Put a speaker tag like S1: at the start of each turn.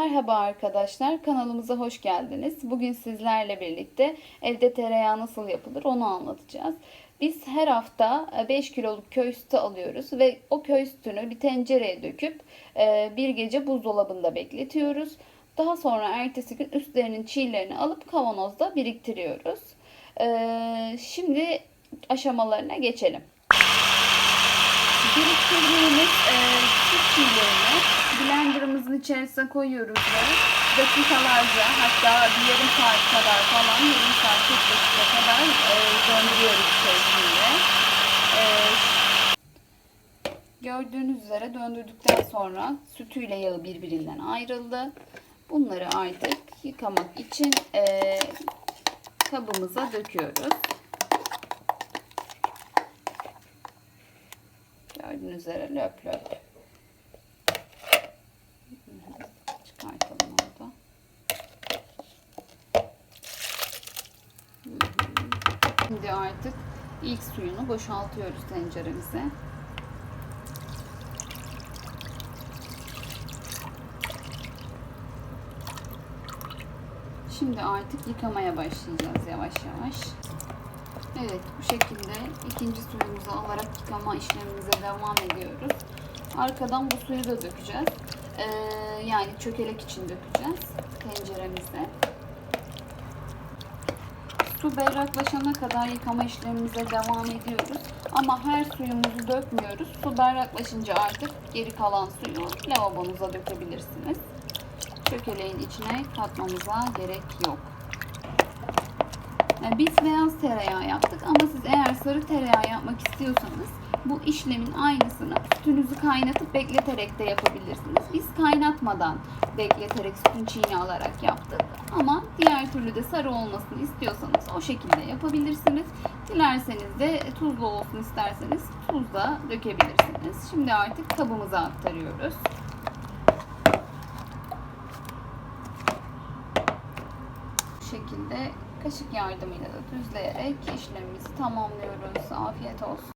S1: Merhaba arkadaşlar, kanalımıza hoş geldiniz. Bugün sizlerle birlikte evde tereyağı nasıl yapılır onu anlatacağız. Biz her hafta 5 kiloluk köy sütü alıyoruz ve o köy sütünü bir tencereye döküp e, bir gece buzdolabında bekletiyoruz. Daha sonra ertesi gün üstlerinin çiğlerini alıp kavanozda biriktiriyoruz. E, Şimdi aşamalarına geçelim. Biriktirdiğimiz e, blenderımızın içerisine koyuyoruz ve dakikalarca hatta bir yarım saat kadar falan yarım saat 40 dakika kadar e, döndürüyoruz içerisinde. E, gördüğünüz üzere döndürdükten sonra sütüyle yağı birbirinden ayrıldı. Bunları artık yıkamak için e, kabımıza döküyoruz. Gördüğünüz üzere löp löp. Şimdi artık ilk suyunu boşaltıyoruz tenceremize. Şimdi artık yıkamaya başlayacağız yavaş yavaş. Evet bu şekilde ikinci suyumuzu alarak yıkama işlemimize devam ediyoruz. Arkadan bu suyu da dökeceğiz. Ee, yani çökelek için dökeceğiz tenceremize. Su berraklaşana kadar yıkama işlemimize devam ediyoruz. Ama her suyumuzu dökmüyoruz. Su berraklaşınca artık geri kalan suyu lavabonuza dökebilirsiniz. Çökeleğin içine katmamıza gerek yok. Biz beyaz tereyağı yaptık ama siz eğer sarı tereyağı yapmak istiyorsanız bu işlemin aynısını sütünüzü kaynatıp bekleterek de yapabilirsiniz. Biz kaynatmadan bekleterek sütün çiğni alarak yaptık. Ama diğer türlü de sarı olmasını istiyorsanız o şekilde yapabilirsiniz. Dilerseniz de tuzlu olsun isterseniz tuz da dökebilirsiniz. Şimdi artık kabımıza aktarıyoruz. Bu şekilde kaşık yardımıyla da düzleyerek işlemimizi tamamlıyoruz. Afiyet olsun.